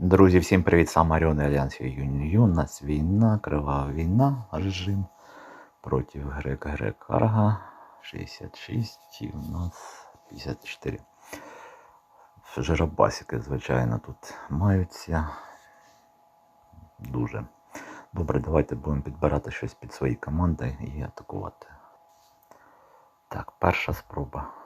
Друзі, всім привіт, сам Маріон і Альянс Юнію. У нас війна, кривава війна, режим проти Грек Грек Арга 66 і у нас 54. Жиробасики, звичайно, тут маються. Дуже. Добре, давайте будемо підбирати щось під свої команди і атакувати. Так, перша спроба.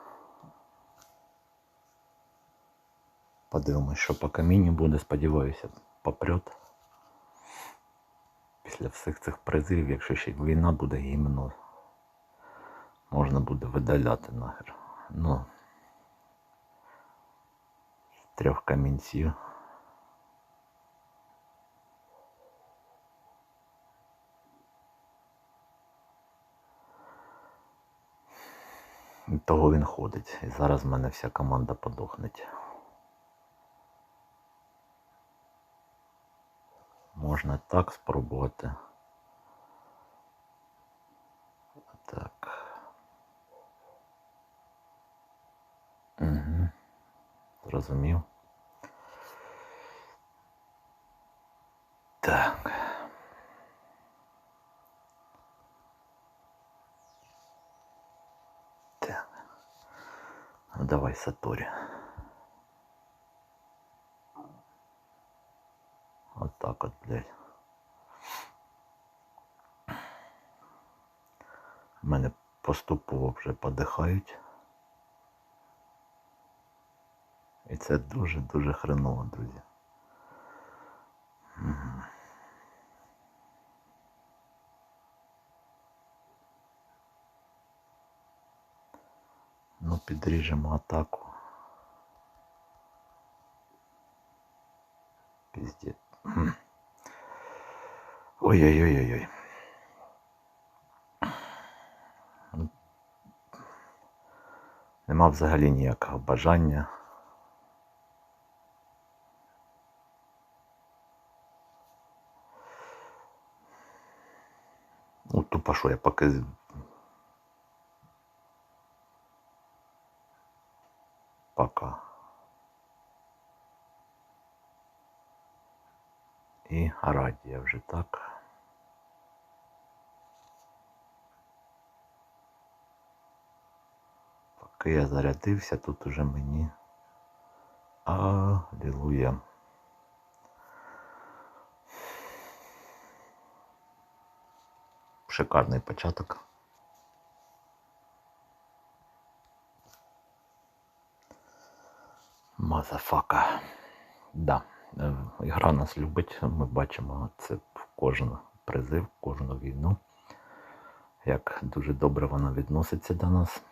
Подивимось, що по камінню буде, сподіваюся, попрет. Після всіх цих призивів, якщо ще війна буде гімно, можна буде видаляти нахер. Ну, з трьох камінців. Того він ходить. І зараз в мене вся команда подохнеть. Можна так спробувати. Так. Угу. Зрозумів. Так. Так. Давай, Саторі. Вот блядь. У мене поступово вже подихають. І це дуже-дуже хреново, друзі. Ну, підріжемо атаку. Пиздец. Мгм. Ой-ой-ой-ой-ой. Нема взагалі ніякого бажання. Ну, тупо що я поки. Пока. І радія вже так. Поки я зарядився, тут уже мені. Алілуя. Шикарний початок. Мазафака. Да. е, Гра нас любить. Ми бачимо це в кожен призив, в кожну війну. Як дуже добре вона відноситься до нас.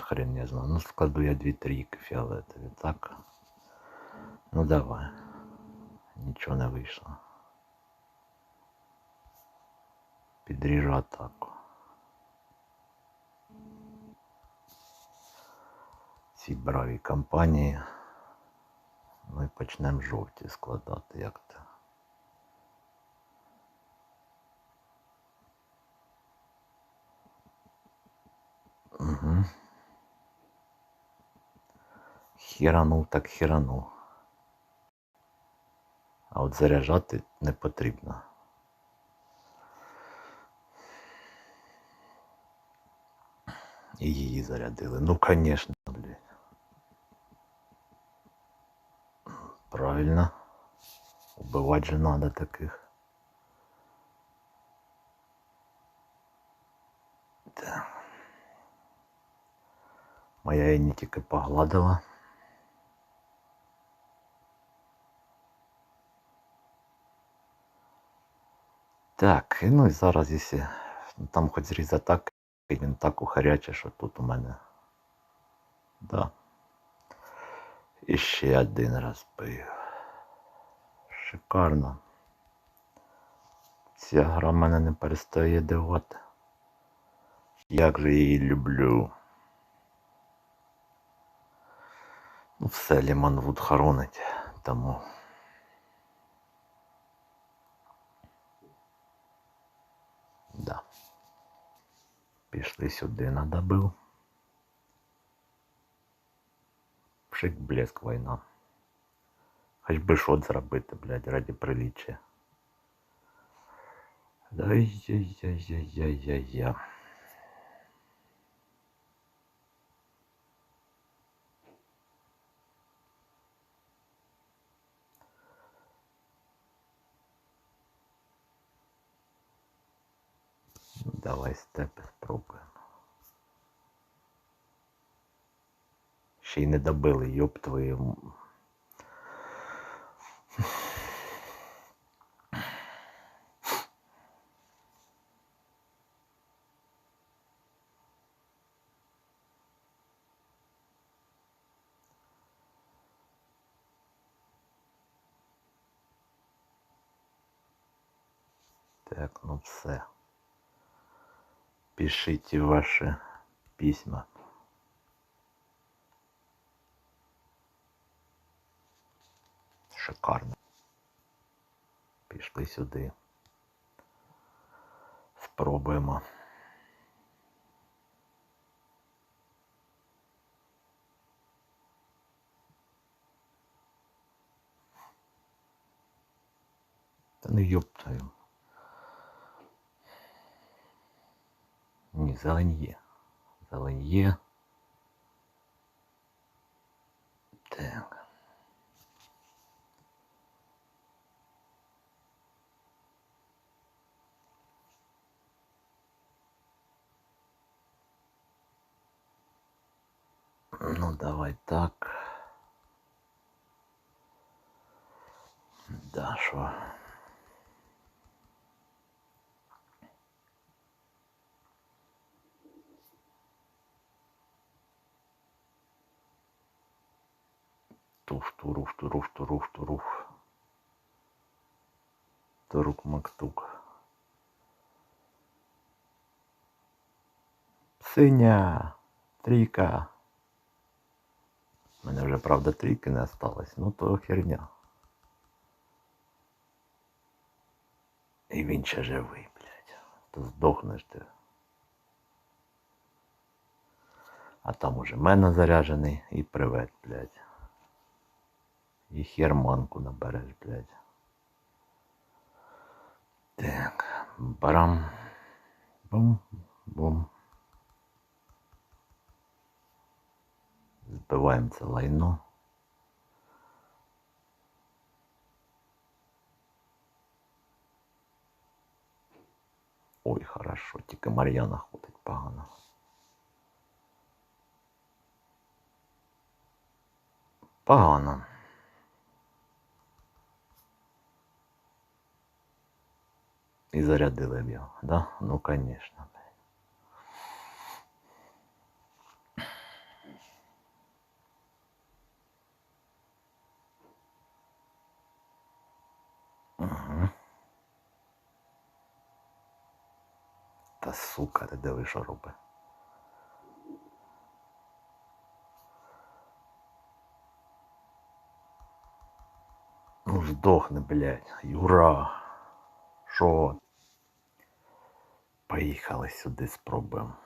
Хрен не знаю. Ну, складу я дві трійки фіолетові, так? Ну давай. Нічого не вийшло. Підріжу атаку. Ці браві компанії. Ми почнемо жовті складати, як Хіранув так хіранув. А от заряджати не потрібно. І її зарядили. Ну, звісно, блядь. Правильно. Убивати же надо таких. Да. Моя її не тільки погладила. Так, і ну і зараз, якщо там хоч зріз атаки, він так ухаряче, що тут у мене. Да. І ще один раз пив. Шикарно. Ця гра мене не перестає дивувати. Як же її люблю. Ну, все, Ліманвуд хоронить, тому. Пішли сюди, был. Пшик блеск війна. Хоч би шот зробити, блядь, раді приліччя. Ай-яй-яй-яй-яй-яй. Давай степи спробуємо. Ще й не добили, йоп твою. Так, ну все. Пишите ваши письма. Шикарно. Пішли сюди. Спробуємо. Та не йоптаю. Ні, зелень є. Зелень є. Так. Ну, давай так. Да, що? Туф, туруф, туруф, туруф, туруф. Турук мактук. Синя. Трійка. У мене вже, правда, трійки не осталось. Ну то херня. І він ще живий, блядь. То здохнеш ти. А там уже мене заряджений і привет, блядь. І херманку набереш, блядь. Так, барам. Бум, бум. Збиваємо це лайно. Ой, хорошо, тільки Мар'яна ходить погано. Погано. І зарядили б його, да? Ну, конечно. Угу. Та сука, ти диви, що робить. Ну здохни, блядь. Юра. Що? Поїхали сюди спробуємо.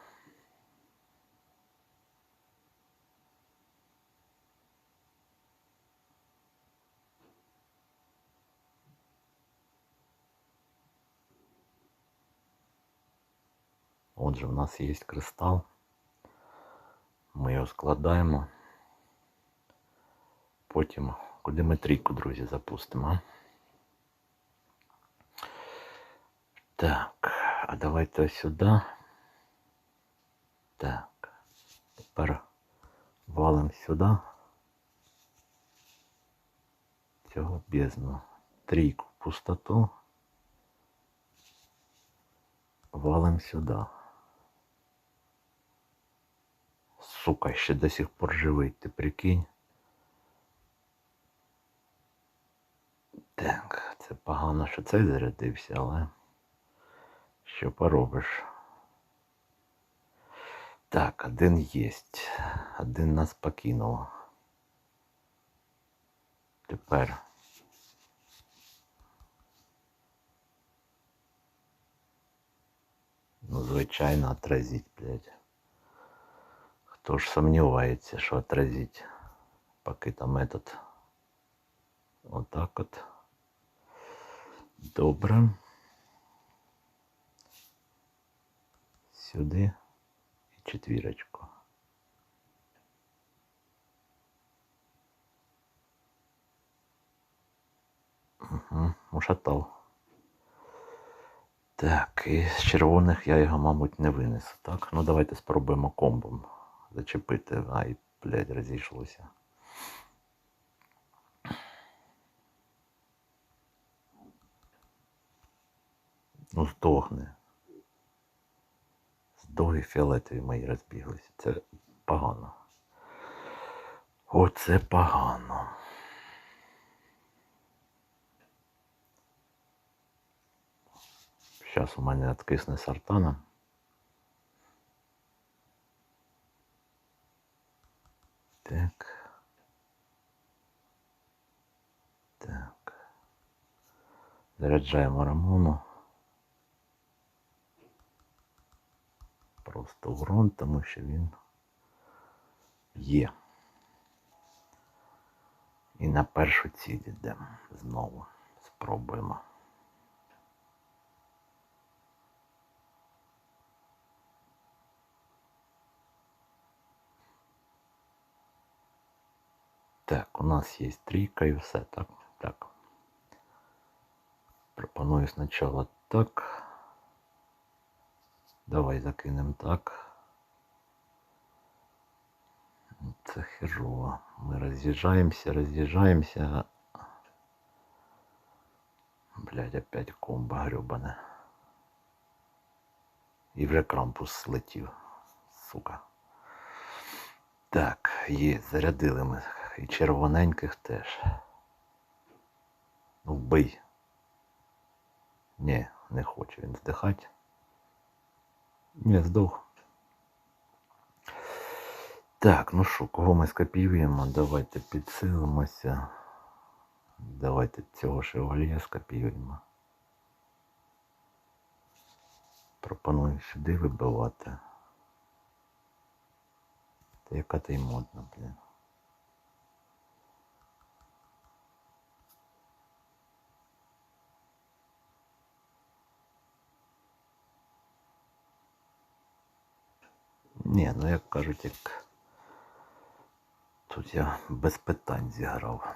Отже, в нас є кристал. Ми його складаємо. Потім куди ми трійку, друзі, запустимо. а? Так, а давайте сюди. Так. Тепер валим сюди. Цього бездну. Трійку пустоту. Валим сюди. Сука, ще до сих пор живий, ти прикинь. Так, це погано, що цей зарядився, але що поробиш. Так, один єсть. Один нас покинув. Тепер. Ну, звичайно, отразить, блядь. Хто ж сумнівається, що отразить, поки там этот. Отак от. Добре. Сюди і четвірочку. Угу, ушатав. Так, і з червоних я його, мабуть, не винесу. Так, ну давайте спробуємо комбом зачепити. Ай, блядь, розійшлося. Ну, здохне. Здоги фіолетові мої розбіглися. Це погано. Оце погано. Зараз у мене откисне сартана. Так. Так. Заряджаємо Рамону. Просто урон, тому що він є. І на першу ціль йдемо знову. Спробуємо. Так, у нас є трійка і все, так? Так. Пропоную спочатку так. Давай закинемо так. Це херово. Ми роз'їжджаємося, роз'їжджаємося. Блядь, опять комбо гребане. І вже крампус слетів. Сука. Так, є, зарядили ми. І червоненьких теж. Ну, вбий. Ні, не хоче він здихати. Ні, здох. Так, ну що, кого ми скопіюємо? Давайте підсилимося. Давайте цього шевальє скопіюємо. Пропоную сюди вибивати. Та яка ти модна, блін. Ні, ну як кажуть, як тут я без питань зіграв.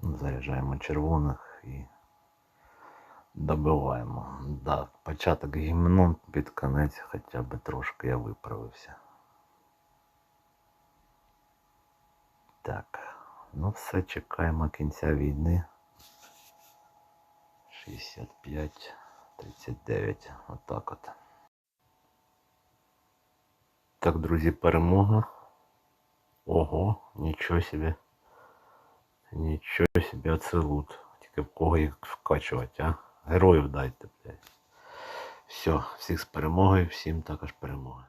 Заряджаємо червоних і добиваємо. Да, початок гімном під конець хоча б трошки я виправився. Так, ну все, чекаємо кінця війни. 65, 39, отак от. Так, друзі, перемога. Ого, нічого собі. Нічого собі, оце лут. Тільки в кого їх вкачувати, а? Героїв дайте, блядь. Все, всіх з перемогою, всім також перемоги.